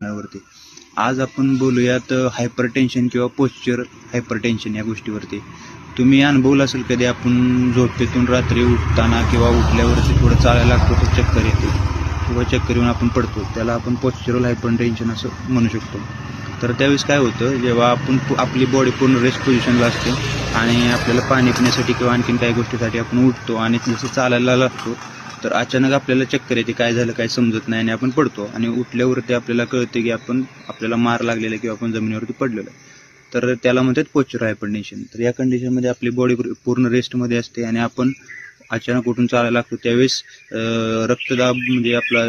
वरती आज आपण बोलूयात हायपर टेन्शन किंवा पोश्चर हायपर टेन्शन या गोष्टीवरती. तुम्ही अनुभवलं असेल कधी आपण झोपेतून रात्री उठताना किंवा उठल्यावरती थोडं चालायला लागतो तर चक्कर येते. किंवा चक्कर येऊन आपण पडतो त्याला आपण पोश्चरल हायपर टेन्शन असं म्हणू शकतो. तर त्यावेळेस काय होतं जेव्हा आपण आपली बॉडी पूर्ण रेस्ट पोझिशनला असते आणि आपल्याला पाणी पिण्यासाठी किंवा आणखीन काही गोष्टीसाठी आपण उठतो आणि जसं चालायला लागतो तर अचानक आपल्याला चक्कर येते काय झालं काय समजत नाही आणि आपण पडतो. आणि उठल्यावरती आपल्याला कळते की आपण आपल्याला मार लागलेला आहे किंवा आपण जमिनीवरती पडलेलं आहे. तर त्याला म्हणतात पोचर हायपरटेन्शन तर या कंडिशनमध्ये आपली बॉडी पूर्ण रेस्टमध्ये असते आणि आपण अचानक उठून चालायला लागतो. त्यावेळेस रक्तदाब म्हणजे आपला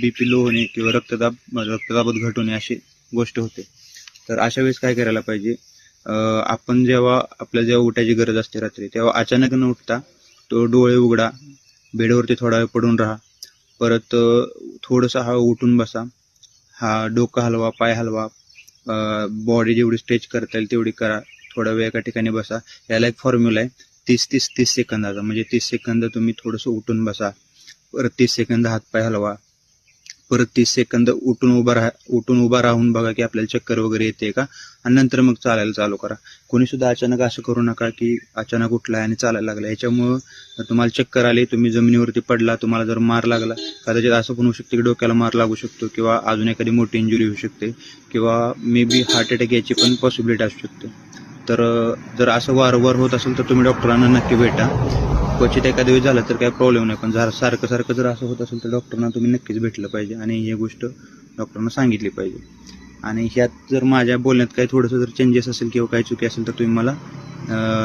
बी पी लो होणे किंवा रक्तदाब रक्तदाबात घट होणे अशी गोष्ट होते. तर अशा वेळेस काय करायला पाहिजे? आपण जेव्हा आपल्या जेव्हा उठायची गरज असते रात्री तेव्हा अचानक न उठता तो डोळे उघडा बेडवरती थोडा वेळ पडून राहा. परत थोडंसं हा उठून बसा. हा डोकं हलवा पाय हलवा बॉडी जेवढी स्ट्रेच करता येईल तेवढी करा. थोडा वेळ एका ठिकाणी बसा. याला एक फॉर्म्युला आहे तीस तीस तीस सेकंदाचा. म्हणजे तीस सेकंद तुम्ही थोडंसं उठून बसा. परत तीस सेकंद हातपाय हलवा. परत तीस सेकंद उठून उभा राहा उठून उभा राहून बघा की आपल्याला चक्कर वगैरे येते का? आणि नंतर मग चालायला चालू करा. कोणी सुद्धा अचानक असं करू नका की अचानक उठला आणि चालायला लागला. याच्यामुळं तुम्हाला चक्कर आली तुम्ही जमिनीवरती पडला तुम्हाला जर मार लागला कदाचित असं पण होऊ शकते की डोक्याला मार लागू शकतो किंवा अजून एखादी मोठी इंजुरी होऊ शकते किंवा मे बी हार्ट अटॅक याची पण पॉसिबिलिटी असू शकते. तर जर असं वारंवार होत असेल तर तुम्ही डॉक्टरांना नक्की भेटा. क्वचित एखाद्या वेळी झालं तर काही प्रॉब्लेम नाही पण जर सारखं सारखं जर असं होत असेल तर डॉक्टरांना तुम्ही नक्कीच भेटलं पाहिजे आणि ही गोष्ट डॉक्टरांना सांगितली पाहिजे. आणि ह्यात जर माझ्या बोलण्यात काही थोडंसं जर चेंजेस असेल किंवा काही चुकी असेल तर तुम्ही मला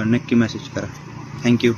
नक्की मेसेज करा. थँक्यू